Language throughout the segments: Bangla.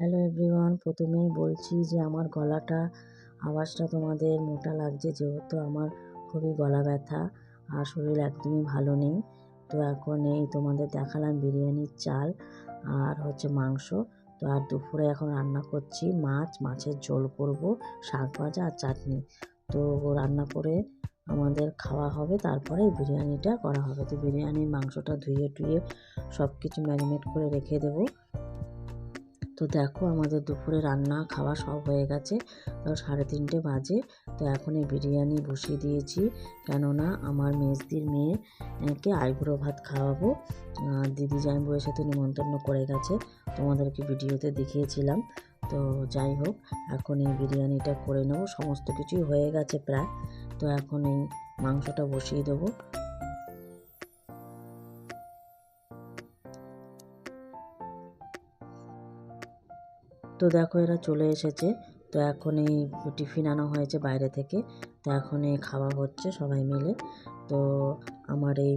হ্যালো এভরিওয়ান প্রথমেই বলছি যে আমার গলাটা, আওয়াজটা তোমাদের মোটা লাগছে যেহেতু আমার খুবই গলা ব্যথা আর শরীর একদমই ভালো নেই। তো এখন এই তোমাদের দেখালাম বিরিয়ানির চাল আর হচ্ছে মাংস। তো আর দুপুরে এখন রান্না করছি মাছ, মাছের ঝোল করব, শাক ভাজা আর চাটনি। তো রান্না করে আমাদের খাওয়া হবে, তারপরে বিরিয়ানিটা করা হবে। তো বিরিয়ানির মাংসটা ধুয়ে টুয়ে সব কিছু ম্যারিনেট করে রেখে দেবো। তো দেখো আমাদের দুপুরে রান্না, খাওয়া সব হয়ে গেছে। তো সাড়ে তিনটে বাজে। তো এখন এই বিরিয়ানি বসিয়ে দিয়েছি। কেননা আমার মেজদির মেয়েকে আইবুড়ো ভাত খাওয়াবো। দিদি জামাইবুয়ের সাথে নিমন্ত্রণ করে গেছে। তোমাদেরকে ভিডিওতে দেখিয়েছিলাম। তো যাই হোক, এখন এই বিরিয়ানিটা করে নেব। সমস্ত কিছুই হয়ে গেছে প্রায়। তো এখন এই মাংসটা বসিয়ে দেবো। তো দেখো এরা চলে এসেছে। তো এখন এই টিফিন আনা হয়েছে বাইরে থেকে। তো এখন এই খাওয়া হচ্ছে সবাই মিলে। তো আমার এই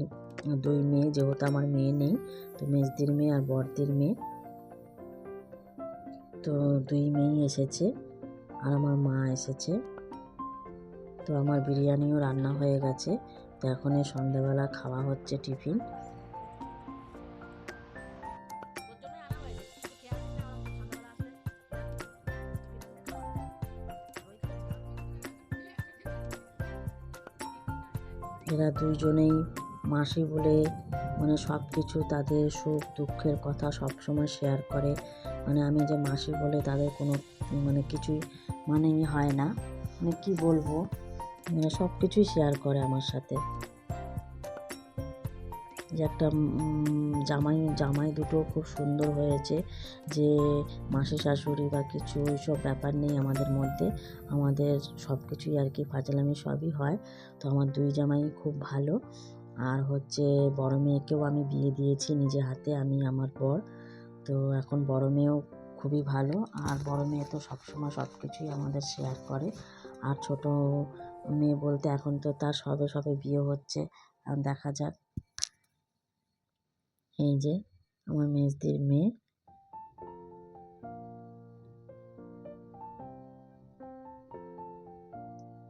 দুই মেয়ে, যেহেতু আমার মেয়ে নেই, তো মেজদির মেয়ে আর বড়দির মেয়ে। তো দুই মেয়েই এসেছে আর আমার মা এসেছে। তো আমার বিরিয়ানিও রান্না হয়ে গেছে। তো এখন এই সন্ধ্যাবেলা খাওয়া হচ্ছে টিফিন। এরা দুইজনেই মাসি বলে মানে সব কিছু তাদের সুখ দুঃখের কথা সব সময় শেয়ার করে। মানে আমি যে মাসি বলে তাদের কোনো মানে কিছুই মানেই হয় না। মানে কি বলব? মানে সব কিছুই শেয়ার করে আমার সাথে। যে একটা জামাই জামাই দুটো খুব সুন্দর হয়েছে যে মাসি শাশুড়ি বা কিছু সব ব্যাপার নেই আমাদের মধ্যে। আমাদের সব কিছুই আর কি ফাজলামি সবই হয়। তো আমার দুই জামাই খুব ভালো। আর হচ্ছে বড় মেয়েকেও আমি বিয়ে দিয়েছি নিজে হাতে, আমি, আমার বর। তো এখন বড় মেয়েও খুবই ভালো। আর বড় মেয়ে তো সবসময় সব কিছুই আমাদের শেয়ার করে। আর ছোট মেয়ে বলতে এখন তো তার সবে সবে বিয়ে হচ্ছে। দেখা যাক। এই যে, আমার মেজদির মেয়ে।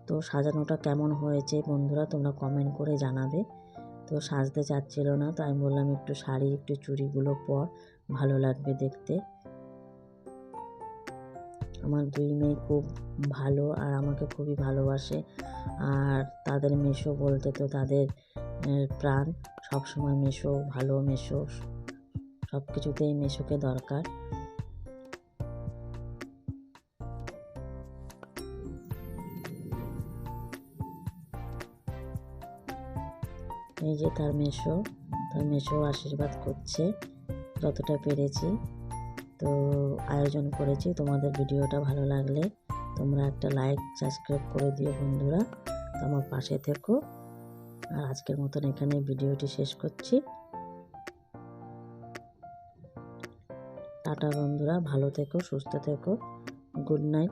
তো সাজানোটা কেমন হয়েছে বন্ধুরা তোমরা কমেন্ট করে জানাবে। তো সাজতে চাচ্ছিল না তো আমি বললাম একটু শাড়ি একটু চুড়িগুলো পর, ভালো লাগবে দেখতে। আমার দুই মেয়ে খুব ভালো আর আমাকে খুবই ভালোবাসে। আর তাদের মেশো বলতে তো তাদের প্রাণ। সবসময় মেশো, ভালো মেশো সব কিছুতেই মেশোকে দরকার। এই যে তার মেশো তার মেশো আশীর্বাদ করছে, যতটা পেরেছি। তো আয়োজন করেছি। তোমাদের ভিডিওটা ভালো লাগলে তোমরা একটা লাইক সাবস্ক্রাইব করে দিও বন্ধুরা। আমার পাশে থেকো। আর আজকের মতন এখানে ভিডিওটি শেষ করছি। টাটা বন্ধুরা, ভালো থেকো, সুস্থ থেকো। Good night.